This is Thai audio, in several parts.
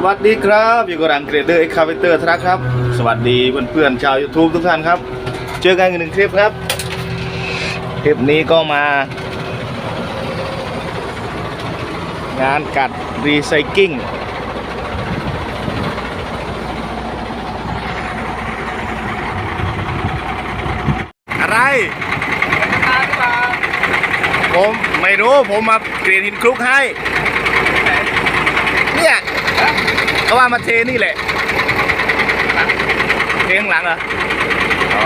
สวัสดีครับอยู่กับรังเกรดเดอร์เอ็กคาเวเตอร์ทรัคครับ สวัสดีเพื่อนๆชาว YouTube ทุกท่านครับ เจอกันอีกหนึ่งคลิปครับ คลิปนี้ก็มา งานกัดรีไซเคิลอะไรผมไม่รู้ผมมาเกรียนหินคลุกให้ เนี่ย เขาว่ามาเทนี่แหละเทข้างหลังเหรออ๋อ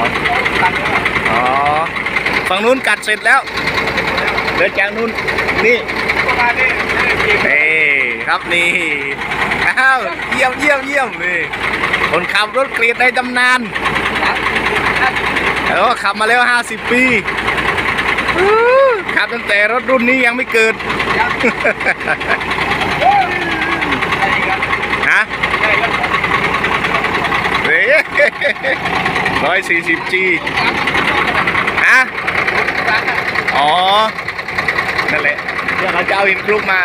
อ๋อฝั่งนู้นกัดเสร็จแล้วเดินจากนู้นนี่เฮ้ครับนี่อ้าวเยี่ยมเยี่ยมเยี่ยมนี่คนขับรถเกลียดในตำนานแล้วขับมาแล้ว 50 ปีอู้ขับตั้งแต่รถรุ่นนี้ยังไม่เกิด ฮะเฮ้ ร้อยสี่สิบจีฮะอ๋อ นั่นแหละ เดี๋ยวเขาจะเอาหินคลุกมา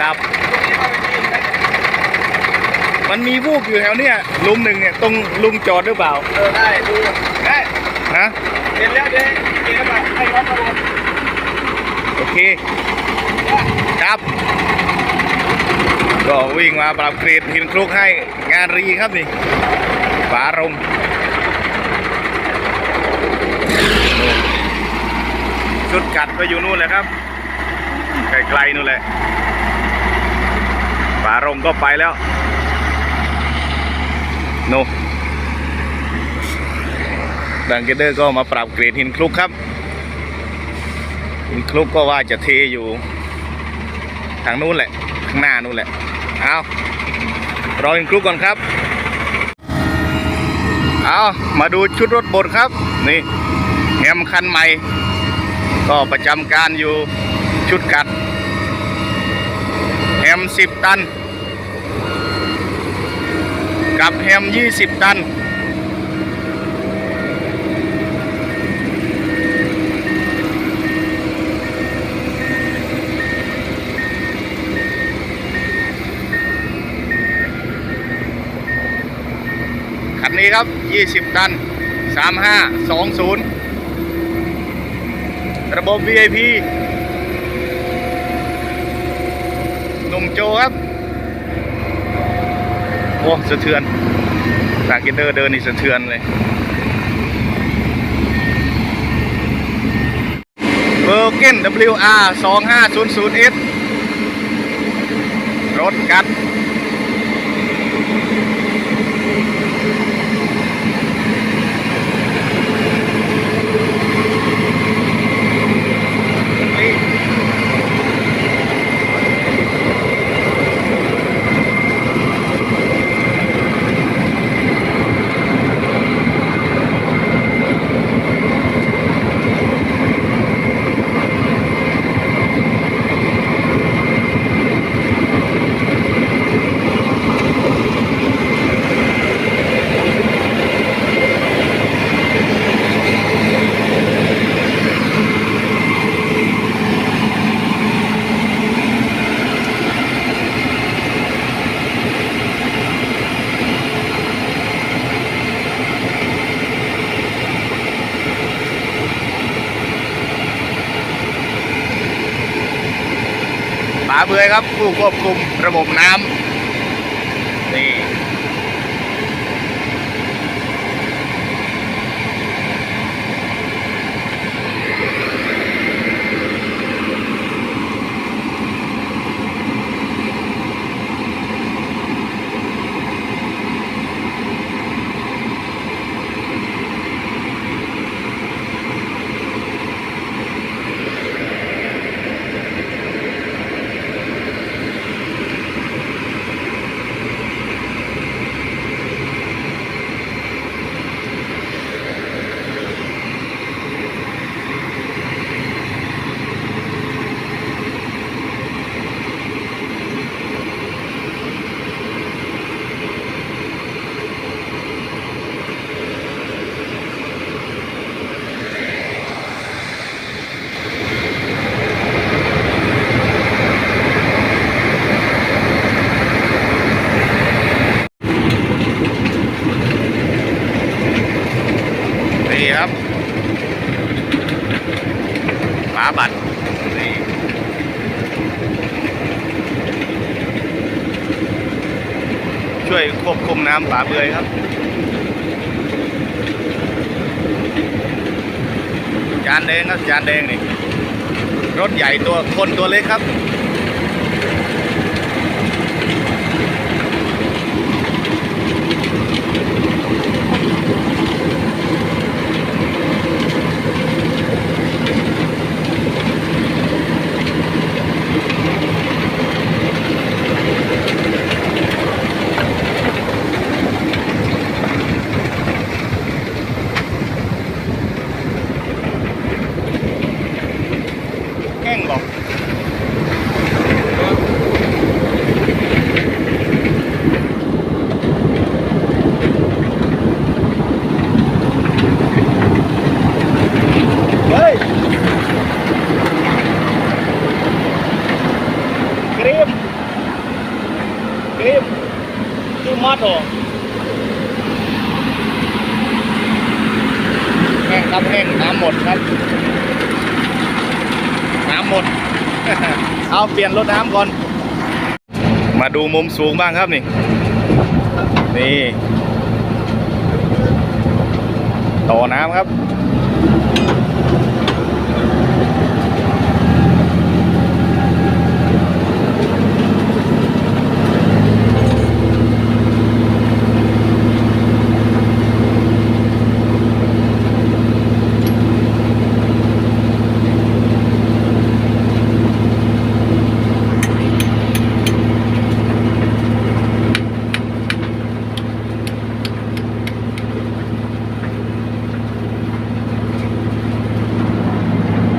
ครับ มันมีวูบอยู่แถวเนี้ยลุมหนึ่งเนี่ยตรงลุงจอดหรือเปล่า เออได้ดูได้ฮะเห็นแล้วเดี๋ยวเดี๋ยวแบบให้รถมาลงโอเค ครับ ก็วิ่งมาปรับเกรดหินคลุกให้งานรีครับนี่ฝารงชุดกัดก็อยู่นู่นเลยครับไกลๆนู่นแหละฝารงก็ไปแล้วโนดังเกเดอร์ก็มาปรับเกรดหินคลุกครับหินคลุกก็ว่าจะเทอยู่ ทางนู้นแหละ ข้างหน้านู้นแหละ เอารออินคลุกก่อนครับ เอามาดูชุดรถบดครับ นี่แฮมคันใหม่ ก็ประจำการอยู่ชุดกัดแฮมสิบตัน กับแฮมยี่สิบตันนี้ครับ 20 ตัน 3520 ระบบ VIP หนุ่มโจครับ โอ้สะเทือนตากินเดอร์เดินนี่สะเทือนเลย เบอร์เกน WR 2500S รถกัด ป๋า เบือยครับผู้ควบคุมระบบน้ำนี่าบัตรนี่ช่วยควบคุมน้ำป่าเบือยครับ จานแดงครับจานแดงนี่ รถใหญ่ตัวคนตัวเล็กครับ แห้งบอกเฮ้ยกรีมกรีม ตูมแห้งครับแห้งน้ำหมดครับน้ำหมด เอาเปลี่ยนรถน้ำก่อน มาดูมุมสูงบ้างครับนี่ นี่ ต่อน้ำครับ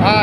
ใช่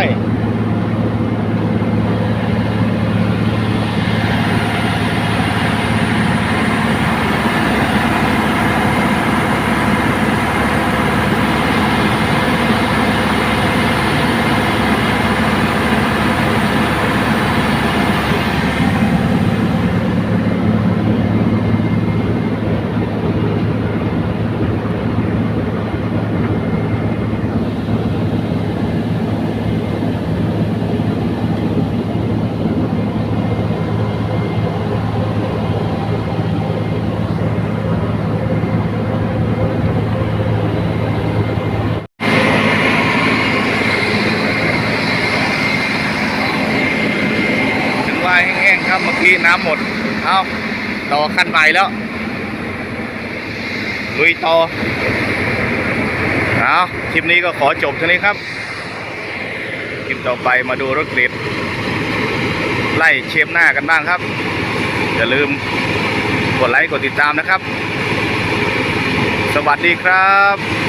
ถึงว่าแห้ง่น้ำหมด เอาต่อคันใหม่แล้ว ลุยต่อ เอาคลิปนี้ก็ขอจบเท่านี้ครับ คลิปต่อไปมาดูรถเกรดไล่เชฟหน้ากันบ้างครับ อย่าลืมกดไลค์กดติดตามนะครับ สวัสดีครับ